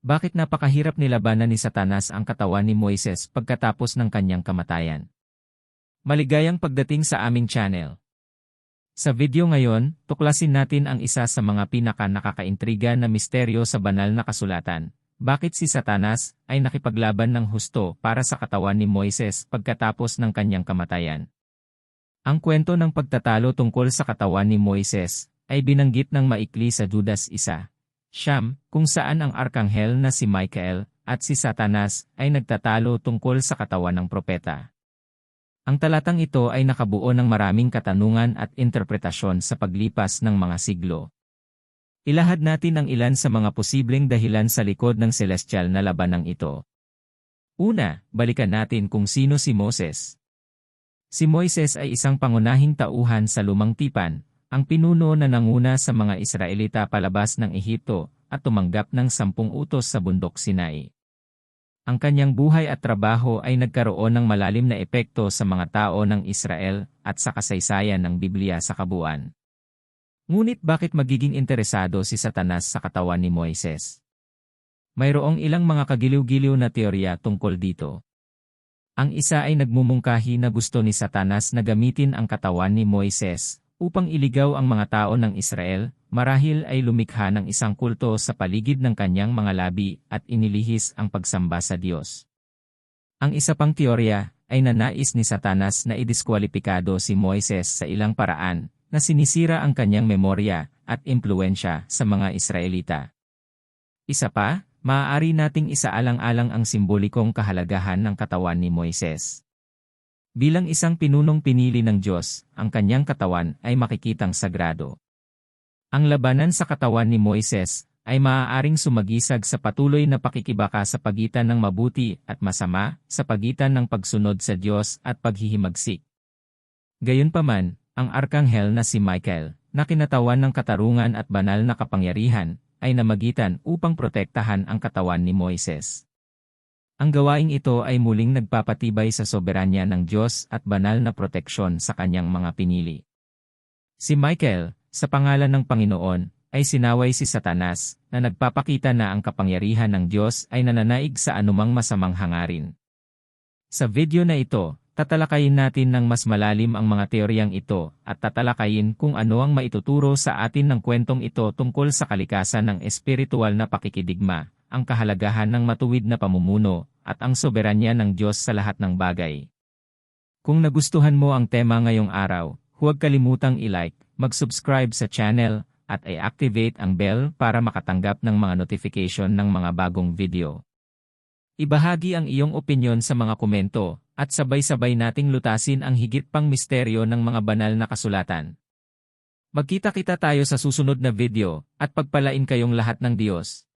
Bakit napakahirap nilabanan ni Satanas ang katawan ni Moises pagkatapos ng kanyang kamatayan? Maligayang pagdating sa aming channel. Sa video ngayon, tuklasin natin ang isa sa mga pinaka nakakaintriga na misteryo sa banal na kasulatan. Bakit si Satanas ay nakipaglaban ng husto para sa katawan ni Moises pagkatapos ng kanyang kamatayan? Ang kwento ng pagtatalo tungkol sa katawan ni Moises ay binanggit ng maikli sa Judas 1. Siyam, kung saan ang arkanghel na si Michael at si Satanas ay nagtatalo tungkol sa katawan ng propeta. Ang talatang ito ay nakabuo ng maraming katanungan at interpretasyon sa paglipas ng mga siglo. Ilahad natin ang ilan sa mga posibleng dahilan sa likod ng celestial na labanang ito. Una, balikan natin kung sino si Moses. Si Moises ay isang pangunahing tauhan sa lumang tipan, ang pinuno na nanguna sa mga Israelita palabas ng Ehipto at tumanggap ng sampung utos sa bundok Sinai. Ang kanyang buhay at trabaho ay nagkaroon ng malalim na epekto sa mga tao ng Israel at sa kasaysayan ng Biblia sa kabuuan. Ngunit bakit magiging interesado si Satanas sa katawan ni Moises? Mayroong ilang mga kagiliw-giliw na teorya tungkol dito. Ang isa ay nagmumungkahi na gusto ni Satanas na gamitin ang katawan ni Moises upang iligaw ang mga tao ng Israel, marahil ay lumikha ng isang kulto sa paligid ng kanyang mga labi at inilihis ang pagsamba sa Diyos. Ang isa pang teorya ay nanais ni Satanas na idiskwalipikado si Moises sa ilang paraan na sinisira ang kanyang memorya at impluensya sa mga Israelita. Isa pa, maaari nating isaalang-alang ang simbolikong kahalagahan ng katawan ni Moises. Bilang isang pinunong pinili ng Diyos, ang kanyang katawan ay makikitang sagrado. Ang labanan sa katawan ni Moises ay maaaring sumagisag sa patuloy na pakikibaka sa pagitan ng mabuti at masama, sa pagitan ng pagsunod sa Diyos at paghihimagsik. Gayunpaman, ang arkanghel na si Michael, na kinatawan ng katarungan at banal na kapangyarihan, ay namagitan upang protektahan ang katawan ni Moises. Ang gawaing ito ay muling nagpapatibay sa soberanya ng Diyos at banal na proteksyon sa kanyang mga pinili. Si Michael, sa pangalan ng Panginoon, ay sinaway si Satanas, na nagpapakita na ang kapangyarihan ng Diyos ay nananaig sa anumang masamang hangarin. Sa video na ito, tatalakayin natin ng mas malalim ang mga teoryang ito at tatalakayin kung ano ang maituturo sa atin ng kwentong ito tungkol sa kalikasan ng espiritual na pakikidigma, ang kahalagahan ng matuwid na pamumuno, at ang soberanya ng Diyos sa lahat ng bagay. Kung nagustuhan mo ang tema ngayong araw, huwag kalimutang i-like, mag-subscribe sa channel, at i-activate ang bell para makatanggap ng mga notification ng mga bagong video. Ibahagi ang iyong opinyon sa mga komento, at sabay-sabay nating lutasin ang higit pang misteryo ng mga banal na kasulatan. Magkita-kita tayo sa susunod na video, at pagpalain kayong lahat ng Diyos.